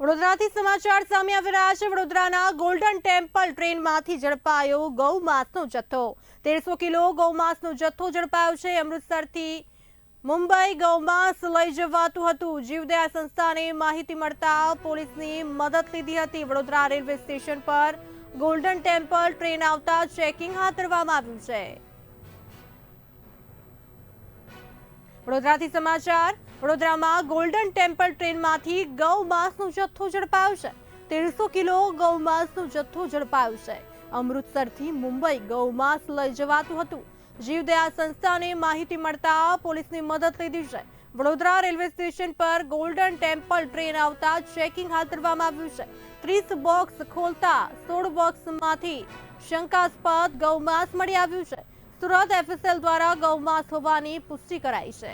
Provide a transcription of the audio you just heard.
વડોદરાથી સમાચાર સામે આવી રહ્યા છે. વડોદરાના ગોલ્ડન ટેમ્પલ ટ્રેનમાંથી ઝડપાયો ગૌમાંસનો જથ્થો. તેરસો કિલો ગૌમાંસનો જથ્થો ઝડપાયો છે. અમૃતસરથી મુંબઈ ગૌમાંસ લઈ જવાતું હતું. જીવદયા સંસ્થાને માહિતી મળતા પોલીસની મદદ લીધી હતી. વડોદરા રેલવે સ્ટેશન પર ગોલ્ડન ટેમ્પલ ટ્રેન આવતા ચેકિંગ હાથ ધરવામાં આવ્યું છે. વડોદરાથી સમાચાર. વડોદરામાં ગોલ્ડન ટેમ્પલ ટ્રેનમાંથી ગૌ માંસનો જથ્થો ઝડપાયો છે. તેરસો કિલો ગૌ માંસનો જથ્થો ઝડપાયો છે. અમૃતસરથી મુંબઈ ગૌ માંસ લઈ જવાતું હતું. જીવદયા સંસ્થાને માહિતી મળતા પોલીસની મદદ લીધી છે. વડોદરા રેલવે સ્ટેશન પર ગોલ્ડન ટેમ્પલ ટ્રેન આવતા ચેકિંગ હાથ ધરવામાં આવ્યું છે. ત્રીસ બોક્સ ખોલતા સોળ બોક્સમાંથી શંકાસ્પદ ગૌમાંસ મળી આવ્યું છે. સુરત એફએસએલ દ્વારા ગૌમાંસ હોવાની પુષ્ટિ કરાઈ છે.